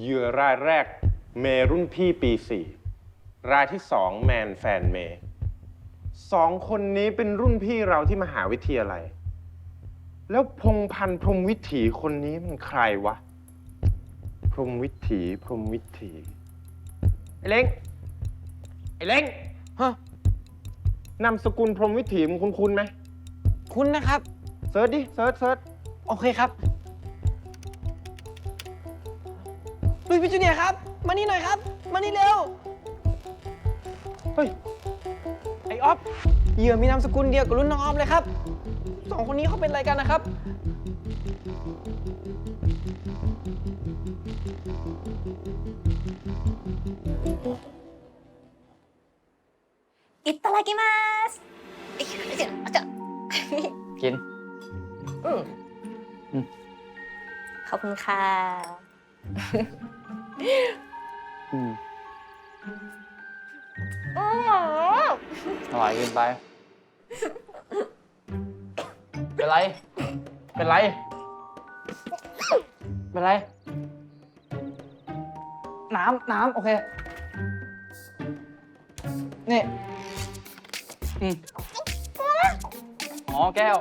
เหยื่อรายแรกเมรุ่นพี่ปีสี่รายที่สองแมนแฟนเมย์สองคนนี้เป็นรุ่นพี่เราที่มหาวิทยาลัย แล้วพงพันธ์พรหมวิถีคนนี้มันใครวะ พรหมวิถีพรหมวิถีไอ้เล้งไอ้เล้งฮะนามสกุลพรหมวิถีมึงคุ้นๆไหม คุณนะครับ เซิร์ชดิ เซิร์ชเซิร์ชโอเคครับ ลุยพี่จูเนียร์ครับ มานี่หน่อยครับ มานี่เร็ว เฮ้ย ไอออฟเหยื่อมีนามสกุลเดียวกับรุ่นน้องออฟเลยครับ สองคนนี้เขาเป็นอะไรกันนะครับ いただきます。いしょいしょあちょ กิน うん。うんขอบคุณค่ะ อืมอืมอร่อยเกินไป เป็นไร เป็นไร เป็นไร น้ำ น้ำ โอเค นี่อืมอ๋อ แก้ว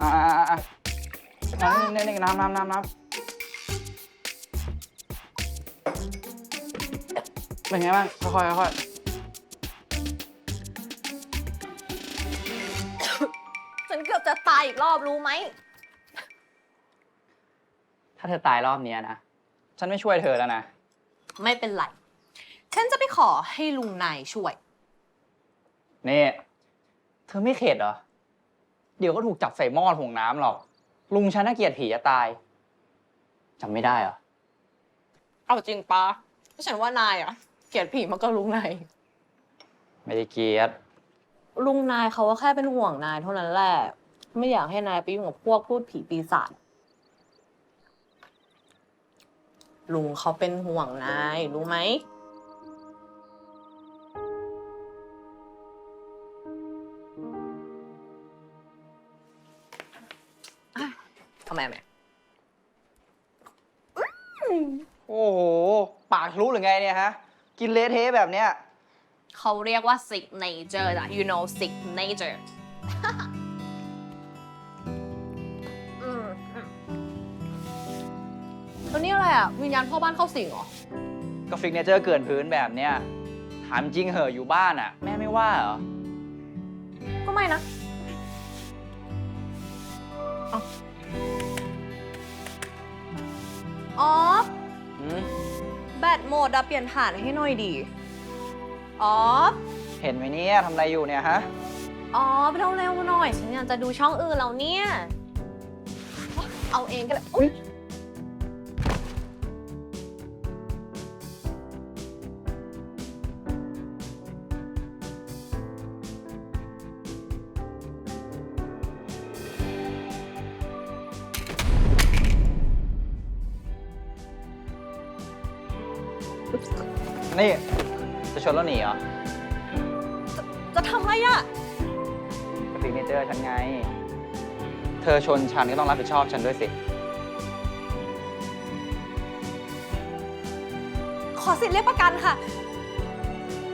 อ่าอ่าอ่าอ่านี่นี่นี่น้ำน้ำน้ำน้ำ เป็นไงบ้าง ค่อยๆค่อยๆฉันเกือบจะตายอีกรอบรู้ไหมถ้าเธอตายรอบเนี้ยนะ ฉันไม่ช่วยเธอแล้วนะ ไม่เป็นไร ฉันจะไปขอให้ลุงนายช่วย นี่ เธอไม่เข็ดเหรอ เดี๋ยวก็ถูกจับใส่หม้อถ่วงน้ำหรอก ลุงฉันน่าเกลียดผีจะตายจำไม่ได้เหรอ เอาจริงปะฉันว่านายอะ เกลียดผีมากก็ลุงนาย ไม่ได้เกลียด ลุงนายเขาก็แค่เป็นห่วงนายเท่านั้นแหละ ไม่อยากให้นายไปยุ่งกับพวกพูดผีปีศาจ ลุงเขาเป็นห่วงนาย รู้ไหมอะทำไมแม่โอ้โห ปากทะลุหรือไงเนี่ยฮะ กินเละเทะแบบเนี้ยเขาเรียกว่า signature อะ you know signature อืมอืมแล้วนี่อะไรอะ วิญญาณพ่อบ้านเข้าสิงเหรอ ก็ฟิกเนเจอร์เกินพื้นแบบเนี้ยถามจริงเหอะอยู่บ้านอะแม่ไม่ว่าเหรอ ก็ไม่นะ ดอะเปลี่ยนฐานให้หน่อยดีอ๋อเห็นไหมเนี่ยทำอะไรอยู่เนี่ยฮะ อ๋อไปเร็วๆหน่อย ฉันอยากจะดูช่องอื่นแล้วเนี่ย เอาเองก็ได้อุ๊ย นี่ จะชนแล้วหนีเหรอจะทำอะไรอะก็ฟิกเนเจอร์ฉันไง เธอชนฉันก็ต้องรับผิดชอบฉันด้วยสิ ขอสิทธิ์เรียกประกันค่ะ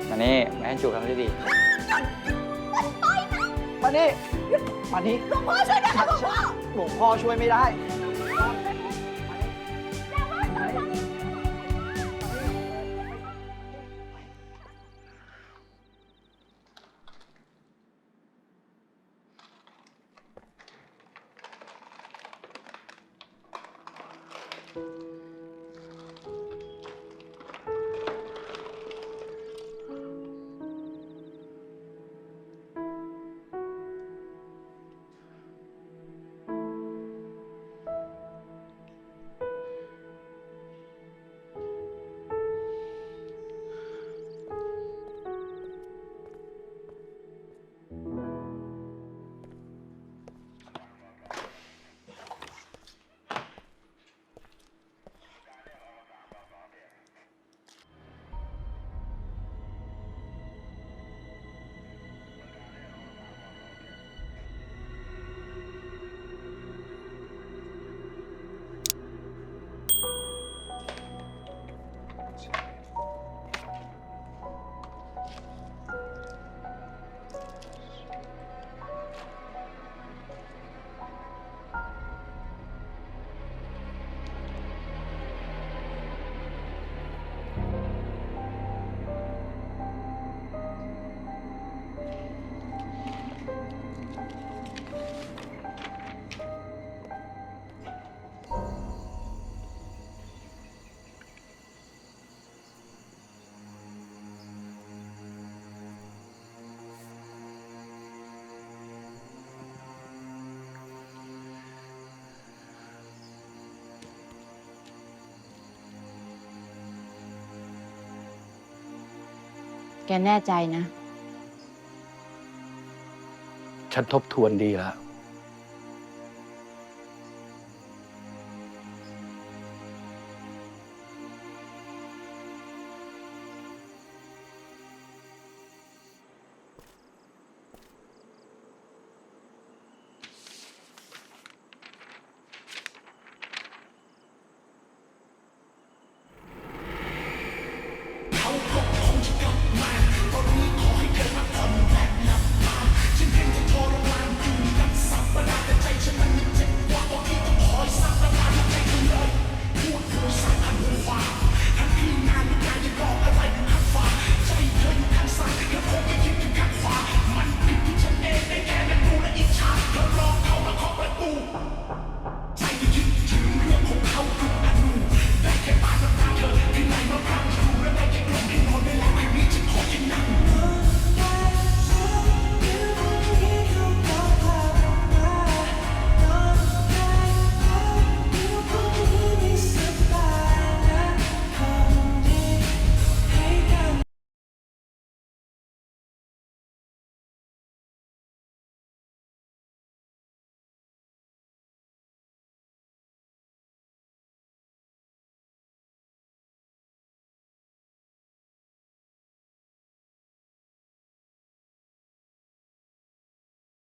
มานี่มาให้จูบกันด้วยดีมานี่มานี่ หลวงพ่อช่วยด้วยค่ะหลวงพ่อ หลวงพ่อช่วยไม่ได้ อ แกแน่ใจนะ ฉันทบทวนดีแล้ว